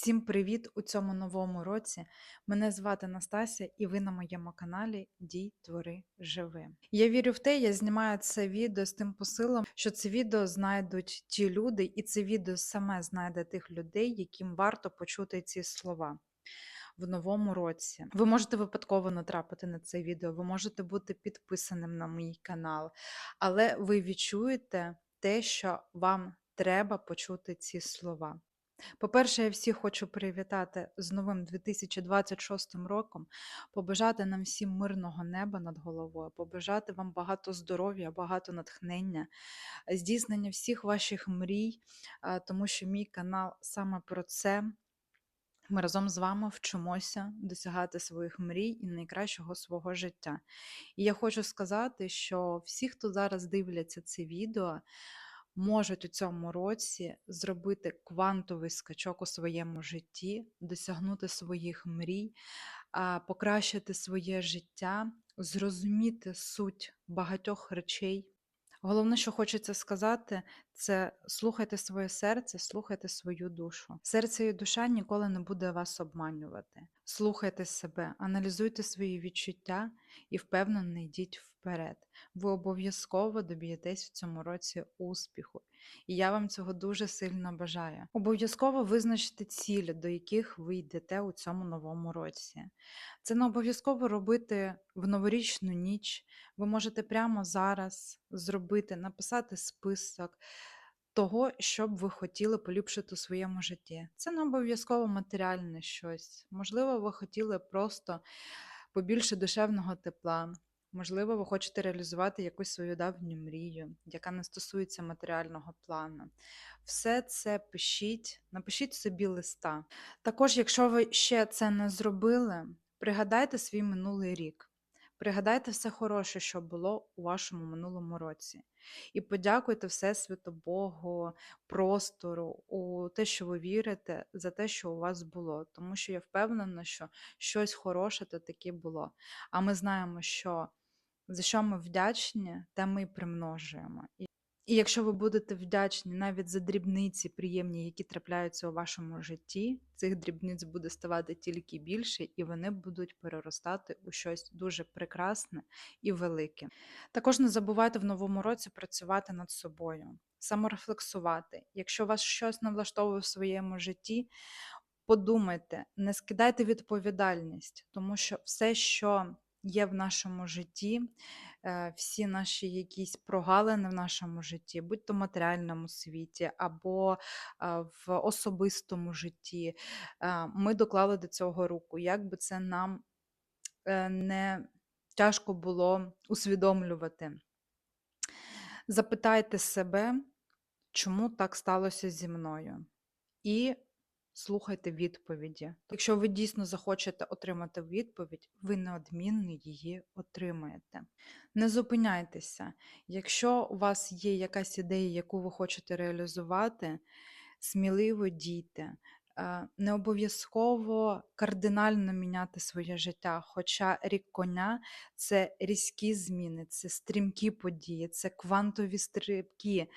Всім привіт у цьому новому році. Мене звати Настася, і ви на моєму каналі Дій Твори Живи. Я вірю в те, я знімаю це відео з тим посилом, що це відео знайдуть ті люди, і це відео саме знайде тих людей, яким варто почути ці слова. В новому році ви можете випадково натрапити на це відео, ви можете бути підписаним на мій канал, але ви відчуєте те, що вам треба почути ці слова. По-перше, я всіх хочу привітати з новим 2026 роком, побажати нам всім мирного неба над головою, побажати вам багато здоров'я, багато натхнення, здійснення всіх ваших мрій, тому що мій канал саме про це. Ми разом з вами вчимося досягати своїх мрій і найкращого свого життя. І я хочу сказати, що всі, хто зараз дивляться це відео, можуть у цьому році зробити квантовий скачок у своєму житті, досягнути своїх мрій, покращити своє життя, зрозуміти суть багатьох речей. Головне, що хочеться сказати, це слухайте своє серце, слухайте свою душу. Серце і душа ніколи не буде вас обманювати. Слухайте себе, аналізуйте свої відчуття і впевнено йдіть вперед. Ви обов'язково доб'єтесь в цьому році успіху. І я вам цього дуже сильно бажаю. Обов'язково визначте цілі, до яких ви йдете у цьому новому році. Це не обов'язково робити в новорічну ніч. Ви можете прямо зараз зробити, написати список того, що б ви хотіли поліпшити у своєму житті. Це не обов'язково матеріальне щось. Можливо, ви хотіли просто побільше душевного тепла. Можливо, ви хочете реалізувати якусь свою давню мрію, яка не стосується матеріального плану. Все це пишіть, напишіть собі листа. Також, якщо ви ще це не зробили, пригадайте свій минулий рік. Пригадайте все хороше, що було у вашому минулому році. І подякуйте Всесвіту Богу, простору, у те, що ви вірите, за те, що у вас було. Тому що я впевнена, що щось хороше то таке було. А ми знаємо, що за що ми вдячні, те ми й примножуємо. І якщо ви будете вдячні навіть за дрібниці приємні, які трапляються у вашому житті, цих дрібниць буде ставати тільки більше, і вони будуть переростати у щось дуже прекрасне і велике. Також не забувайте в новому році працювати над собою, саморефлексувати. Якщо вас щось не влаштовує в своєму житті, подумайте, не скидайте відповідальність, тому що все, що є в нашому житті, всі наші якісь прогалини в нашому житті, будь то в матеріальному світі або е, в особистому житті, е, ми доклали до цього руку. Як би це нам не тяжко було усвідомлювати. Запитайте себе, чому так сталося зі мною. І слухайте відповіді. Якщо ви дійсно захочете отримати відповідь, ви неодмінно її отримаєте. Не зупиняйтеся. Якщо у вас є якась ідея, яку ви хочете реалізувати, сміливо дійте. Е, не обов'язково кардинально міняти своє життя. Хоча рік коня це різкі зміни, це стрімкі події, це квантові стрибки.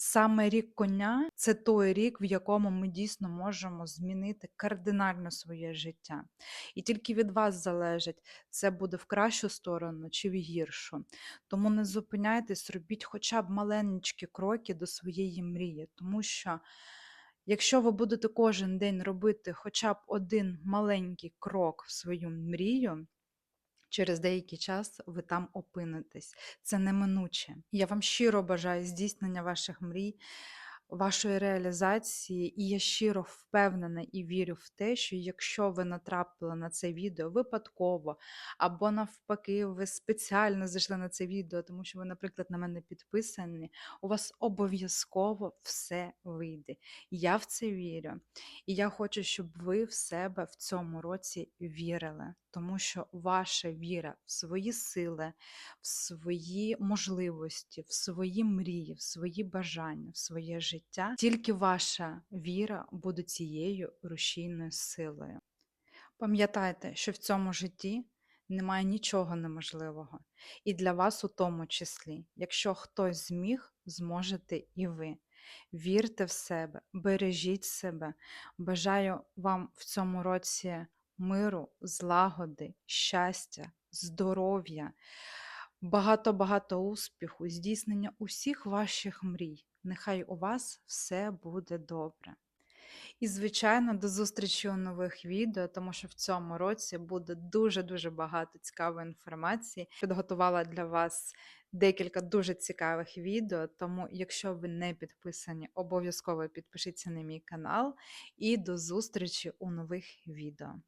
Саме рік коня це той рік, в якому ми дійсно можемо змінити кардинально своє життя. І тільки від вас залежить, це буде в кращу сторону чи в гіршу. Тому не зупиняйтесь, робіть хоча б маленькі кроки до своєї мрії, тому що. Якщо ви будете кожен день робити хоча б один маленький крок в свою мрію, Через деякий час ви там опинитесь. Це неминуче. Я вам щиро бажаю здійснення ваших мрій, вашої реалізації, і я щиро впевнена і вірю в те, що якщо ви натрапили на це відео випадково, або навпаки, ви спеціально зайшли на це відео, тому що ви, наприклад, на мене підписані, у вас обов'язково все вийде. Я в це вірю. І я хочу, щоб ви в себе в цьому році вірили, тому що ваша віра в свої сили, в свої можливості, в свої мрії, в свої бажання, в своє життя, тільки ваша віра буде цією рушійною силою. Пам'ятайте, що в цьому житті немає нічого неможливого. І для вас у тому числі, якщо хтось зміг, зможете і ви. Вірте в себе, бережіть себе. Бажаю вам в цьому році миру, злагоди, щастя, здоров'я, багато-багато успіху, здійснення усіх ваших мрій. Нехай у вас все буде добре. І, звичайно, до зустрічі у нових відео, тому що в цьому році буде дуже-дуже багато цікавої інформації. Підготувала для вас декілька дуже цікавих відео, тому, якщо ви не підписані, обов'язково підпишіться на мій канал і до зустрічі у нових відео.